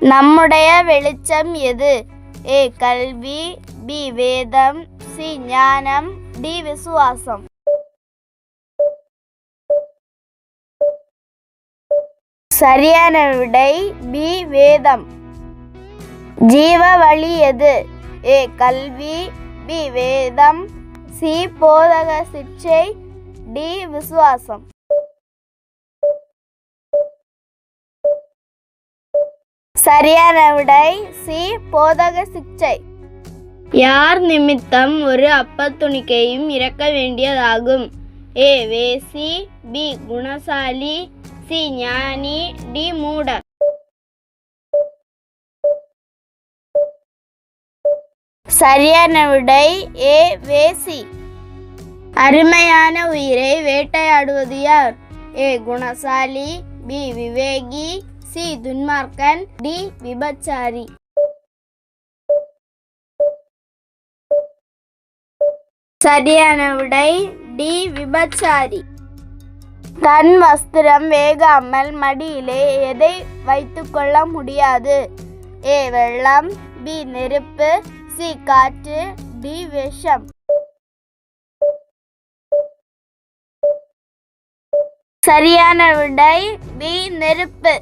நம்முடைய வெளிச்சம் எது? ஏ கல்வி பி வேதம் சி ஞானம் டி விசுவாசம். சரியான விடை பி வேதம். ஜீவ வழி எது? ஏ கல்வி பி வேதம் சி போதக சிக்ஷை டி விசுவாசம். சரியான விடை சி போதக சிக்ஷை. யார் நிமித்தம் ஒரு அப்பத்துணிக்கையும் இறக்க வேண்டியதாகும்? ஏ வேசி பி குணசாலி சி ஞானி டி மூட சரியான விடை ஏ வேசி அருமையான உயிரை வேட்டையாடுவது யார்? ஏ குணசாலி பி விவேகி சி. துன்மார்க்கன் டி. விபச்சாரி. சரியான விடை டி. விபச்சாரி. தன் வஸ்திரம் வேகாமல் மடியிலே எதை வைத்துக்கொள்ள முடியாது? ஏ. வெள்ளம் பி. நெருப்பு சி. காற்று டி. விஷம். சரியான விடை பி. நெருப்பு.